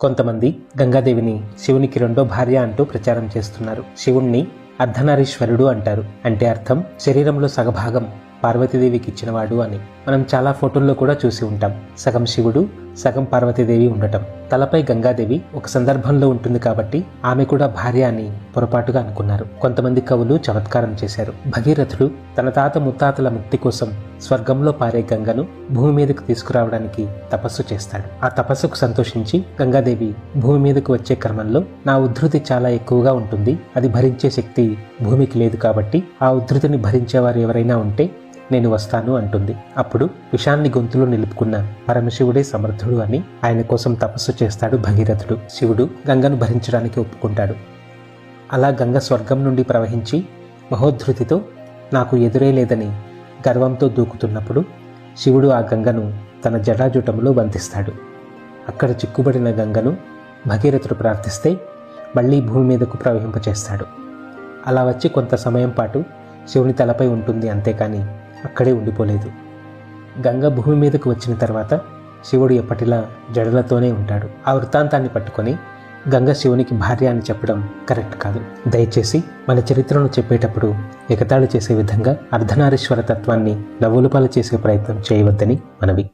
కొంతమంది గంగాదేవిని శివునికి రెండో భార్య అంటూ ప్రచారం చేస్తున్నారు. శివుణ్ణి అర్ధనారీశ్వరుడు అంటారు. అంటే అర్థం శరీరంలో సగభాగం పార్వతీదేవికి ఇచ్చినవాడు అని. మనం చాలా ఫోటోల్లో కూడా చూసి ఉంటాం. సగం శివుడు సగం పార్వతీదేవి ఉండటం. తలపై గంగాదేవి ఒక సందర్భంలో ఉంటుంది కాబట్టి ఆమె కూడా భార్య అని పొరపాటుగా అనుకున్నారు. కొంతమంది కవులు చమత్కారం చేశారు. భగీరథుడు తన తాత ముత్తాతల ముక్తి కోసం స్వర్గంలో పారే గంగను భూమి మీదకు తీసుకురావడానికి తపస్సు చేస్తాడు. ఆ తపస్సుకు సంతోషించి గంగాదేవి భూమి మీదకు వచ్చే క్రమంలో నా ఉద్ధృతి చాలా ఎక్కువగా ఉంటుంది. అది భరించే శక్తి భూమికి లేదు కాబట్టి ఆ ఉద్ధృతిని భరించేవారు ఎవరైనా ఉంటే నేను వస్తాను అంటుంది. అప్పుడు విషాన్ని గొంతులో నిలుపుకున్న పరమశివుడే సమర్థుడు అని ఆయన కోసం తపస్సు చేస్తాడు భగీరథుడు. శివుడు గంగను భరించడానికి ఒప్పుకుంటాడు. అలా గంగ స్వర్గం నుండి ప్రవహించి మహోద్ధృతితో నాకు ఎదురే లేదని గర్వంతో దూకుతున్నప్పుడు శివుడు ఆ గంగను తన జటాజుటంలో బంధిస్తాడు. అక్కడ చిక్కుబడిన గంగను భగీరథుడు ప్రార్థిస్తే మళ్ళీ భూమి మీదకు ప్రవహింపచేస్తాడు. అలా వచ్చి కొంత సమయం పాటు శివుని తలపై ఉంటుంది అంతేకాని అక్కడే ఉండిపోలేదు. గంగ భూమి మీదకు వచ్చిన తర్వాత శివుడు ఎప్పటిలా జడలతోనే ఉంటాడు. ఆ వృత్తాంతాన్ని పట్టుకొని గంగ శివునికి భార్య అని చెప్పడం కరెక్ట్ కాదు. దయచేసి మన చరిత్రను చెప్పేటప్పుడు ఎగతాళి చేసే విధంగా అర్ధనారీశ్వర తత్వాన్ని లవ్వులపాలు చేసే ప్రయత్నం చేయవద్దని మనవి.